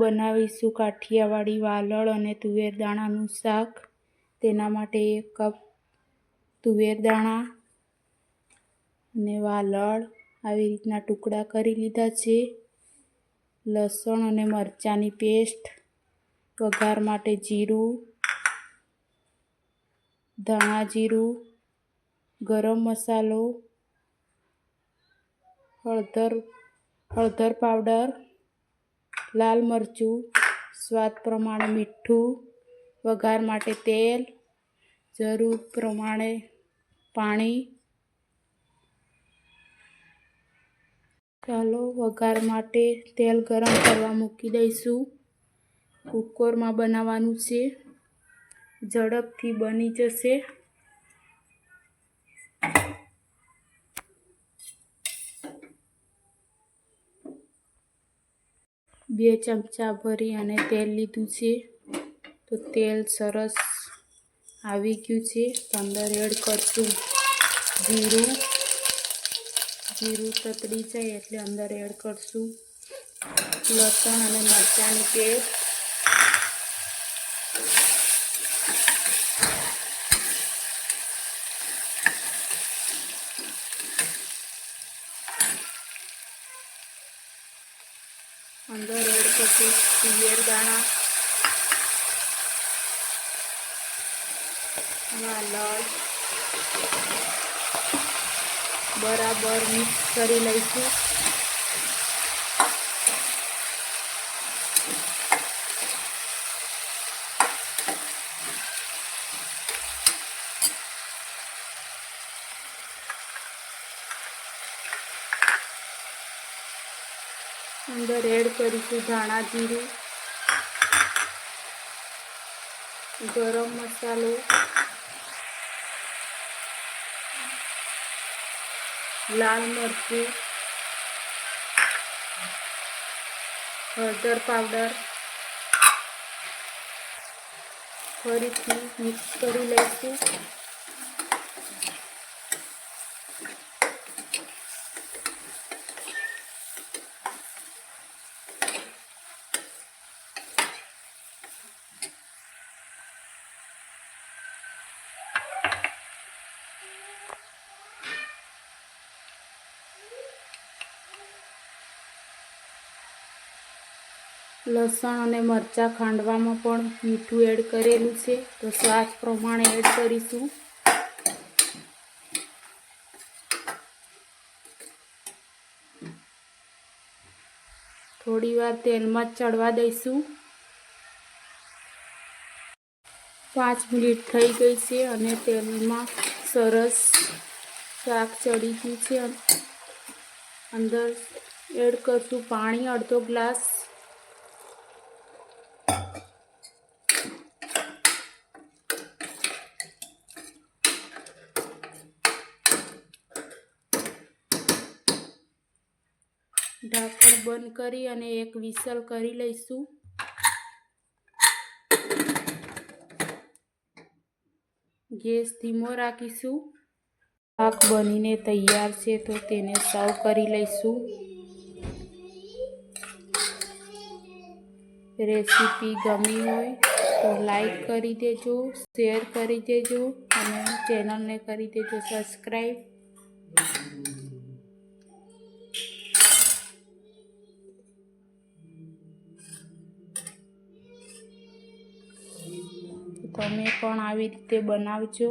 બનાવીશું કાઠિયાવાડી વાલળ અને તુવેરદાણાનું શાક. તેના માટે એક કપ તુવેરદાણા અને વાલળ આવી રીતના ટુકડા કરી લીધા છે. લસણ અને મરચાંની પેસ્ટ વઘાર માટે જીરું, ધાણા જીરું, ગરમ મસાલો, હળદર હળદર પાવડર, લાલ મરચું, સ્વાદ પ્રમાણે મીઠું, વઘાર માટે તેલ, જરૂર પ્રમાણે પાણી. ચાલો વઘાર માટે તેલ ગરમ કરવા મૂકી દઈશું. કુકરમાં બનાવવાનું છે. ઝડપથી બની જશે. બે ચમચા ભરી અને તેલ લીધું છે. તો તેલ સરસ આવી ગયું છે. અંદર એડ કરશું જીરું. જીરું તતડી જાય એટલે અંદર એડ કરશું. લસણ અને મરચાંની પેસ્ટ. અંદર એડ કરશું પિયર દાણા વાલળ બરાબર મિક્સ કરી લઈશું. અંદર એડ કરીશું ધાણા જીરું, ગરમ મસાલો, લાલ મરચું, હળદર પાવડર, ફરીથી મિક્સ કરી લઈશું. લસણ અને મરચાં ખાંડવામાં પણ મીઠું એડ કરેલું છે. તો સ્વાદ પ્રમાણે એડ કરીશું. થોડી વાર તેલમાં ચડવા દઈશું. પાંચ મિનિટ થઈ ગઈ છે અને તેલમાં સરસ શાક ચડી ગયું છે. અંદર એડ કરશું પાણી, અડધો ગ્લાસ ઢાંકણ બંધ કરી અને એક વિસલ કરી લઈશું. ગેસ ધીમો રાખીશું. શાક બનીને તૈયાર છે તો તેને સર્વ કરી લઈશું. રેસીપી ગમી હોય તો લાઈક કરી દેજો, શેર કરી દેજો અને ચેનલને કરી દેજો, સબસ્ક્રાઈબ. તમે પણ આવી રીતે બનાવજો.